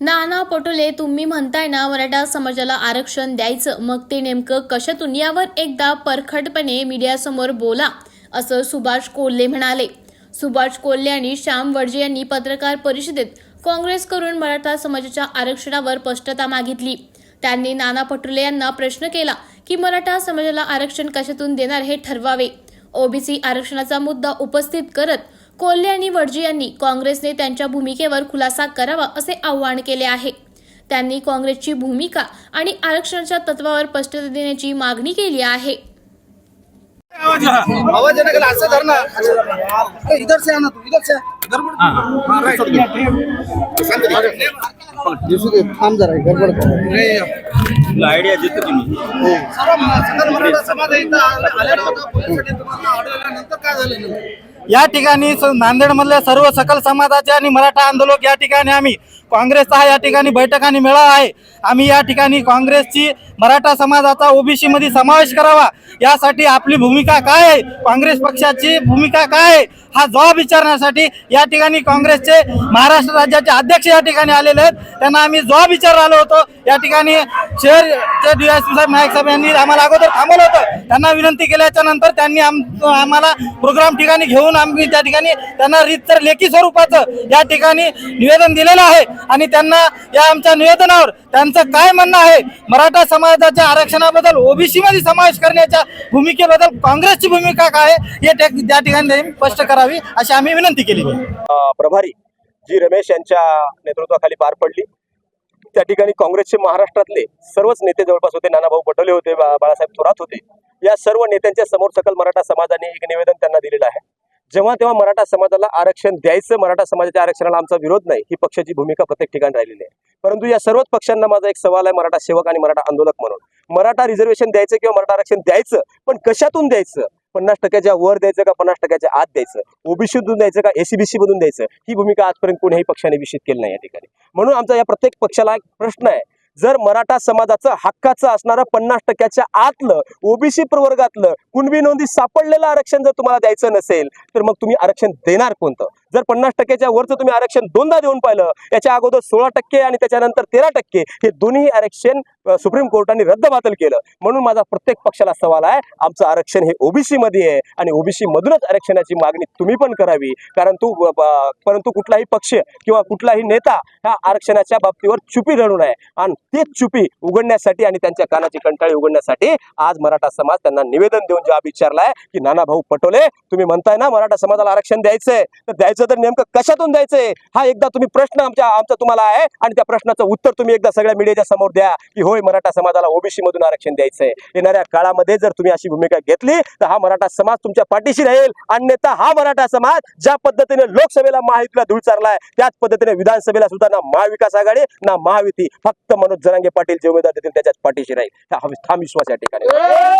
नाना पटोले तुम्ही म्हणताय ना मराठा समाजाला आरक्षण द्यायचं. मग ते नेमकं कशातून यावर एकदा परखटपणे मीडियासमोर बोला असं सुभाष कोल्हे म्हणाले. सुभाष कोल्हे आणि श्याम वडजे यांनी पत्रकार परिषदेत काँग्रेसकडून मराठा समाजाच्या आरक्षणावर स्पष्टता मागितली. त्यांनी नाना पटोले यांना प्रश्न केला की मराठा समाजाला आरक्षण कशातून देणार हे ठरवावे. ओबीसी आरक्षणाचा मुद्दा उपस्थित करत कोल्हे आणि वडजी यांनी काँग्रेसने त्यांच्या भूमिकेवर खुलासा करावा असे आवाहन केले आहे. त्यांनी काँग्रेसची भूमिका आणि आरक्षणाच्या तत्वावर स्पष्टता देण्याची मागणी केली आहे. आवाज येने का असं धर ना अरे इधर से आना तू इधर से इधर बढ़ हाँ, right. शांत दे. दिसू दे. थांब जरा गडबड नाही आयडिया देतो तुम्ही सर्व म- सगळं मराठा समाज इथं. आले- आलेला होता पोलिसांनी तुम्हाला अडवल्यानंतर काय झालं नेमकं? या ठिकाणी नांदेडमधल्या सर्व सकल समाजाचे आणि मराठा आंदोलक या ठिकाणी आम्ही काँग्रेसचा हा या ठिकाणी बैठक आणि मेळावा आहे. आम्ही या ठिकाणी काँग्रेसची मराठा समाजाचा ओबीसी मध्ये समावेश करावा. यासाठी आपली भूमिका काय आहे? काँग्रेस पक्षाची भूमिका काय आहे? हा जबाब विचारण्यासाठी या ठिकाणी काँग्रेसचे महाराष्ट्र राज्याचे अध्यक्ष या ठिकाणी आलेले आहेत. त्यांना आम्ही जबाब विचारला आलो होतो. या ठिकाणी शहरचे पी साहेब नाईक साहेब यांनी आम्हाला अगोदर थांबवलं होतं. त्यांना विनंती केल्याच्यानंतर त्यांनी आम आम्हाला प्रोग्राम ठिकाणी घेऊन आम्ही त्या ठिकाणी त्यांना रीतसर लेखी स्वरूपाचं या ठिकाणी निवेदन दिलेलं आहे. आणि त्यांना या आमच्या निवेदनावर त्यांचं काय म्हणणं आहे? मराठा समाजाच्या आरक्षणाबद्दल ओबीसी मध्ये समावेश करण्याच्या भूमिकेबद्दल काँग्रेसची भूमिका काय आहे? हे त्या ठिकाणी स्पष्ट करावी अशी आम्ही विनंती केली. प्रभारी जी रमेश यांच्या नेतृत्वाखाली पार पडली. त्या ठिकाणी काँग्रेसचे महाराष्ट्रातले सर्वच नेते जवळपास होते. नानाभाऊ पटोले होते बाळासाहेब थोरात होते. या सर्व नेत्यांच्या समोर सकल मराठा समाजाने एक निवेदन त्यांना दिलेलं आहे. जेव्हा तेव्हा मराठा समाजाला आरक्षण द्यायचं मराठा समाजाच्या आरक्षणाला आमचा विरोध नाही ही पक्षाची भूमिका प्रत्येक ठिकाणी राहिलेली आहे. परंतु या सर्वच पक्षांना माझा एक सवाल आहे मराठा सेवक आणि मराठा आंदोलक म्हणून. मराठा रिझर्वेशन द्यायचं किंवा मराठा आरक्षण द्यायचं पण कशातून द्यायचं? पन्नास टक्क्याच्या वर द्यायचं का पन्नास टक्क्याच्या आत द्यायचं? ओबीसीतून द्यायचं का एसीबीसी मधून द्यायचं? ही भूमिका आजपर्यंत कोणीही पक्षाने विषित केली नाही या ठिकाणी. म्हणून आमचा या प्रत्येक पक्षाला एक प्रश्न आहे जर मराठा समाजाचं हक्काचं असणारं पन्नास टक्क्याच्या आतलं ओबीसी प्रवर्गातलं कुणबी नोंदी सापडलेलं आरक्षण जर तुम्हाला द्यायचं नसेल तर मग तुम्ही आरक्षण देणार कोणतं? जर पन्नास टक्क्याच्या वरचं तुम्ही आरक्षण दोनदा देऊन पाहिलं याच्या अगोदर सोळा टक्के आणि त्याच्यानंतर तेरा टक्के हे दोन्ही आरक्षण सुप्रीम कोर्टाने रद्दबातल केलं. म्हणून माझा प्रत्येक पक्षाला सवाल आहे आमचं आरक्षण हे ओबीसी मध्ये आहे आणि ओबीसी मधूनच आरक्षणाची मागणी तुम्ही पण करावी. कारण तू परंतु कुठलाही पक्ष किंवा कुठलाही नेता ह्या आरक्षणाच्या बाबतीवर चुपी रडून आहे. आणि तीच चुपी उघडण्यासाठी आणि त्यांच्या कानाची कंटाळी उघडण्यासाठी आज मराठा समाज त्यांना निवेदन देऊन जवाब विचारलाय की नाना भाऊ पटोले तुम्ही म्हणताय ना मराठा समाजाला आरक्षण द्यायचंय तर द्यायचं तर नेमकं कशातून द्यायचंय? हा एकदा तुम्ही प्रश्न आमच्या आमचा तुम्हाला आहे आणि त्या प्रश्नाचं उत्तर तुम्ही एकदा सगळ्या मीडियाच्या समोर द्या की होय मराठा समाजाला ओबीसी मधून आरक्षण द्यायचंय. येणाऱ्या काळामध्ये जर तुम्ही अशी भूमिका घेतली तर हा मराठा समाज तुमच्या पाठीशी राहील. अन्यथा हा मराठा समाज ज्या पद्धतीने लोकसभेला महायुतीला धूळ चारलाय त्याच पद्धतीने विधानसभेला सुद्धा ना महाविकास आघाडी ना महायुती. फक्त मनोज जरांगे पाटील जे उमेदवार देतील त्याच्याच पाठीशी राहील. हा विश्वास या ठिकाणी.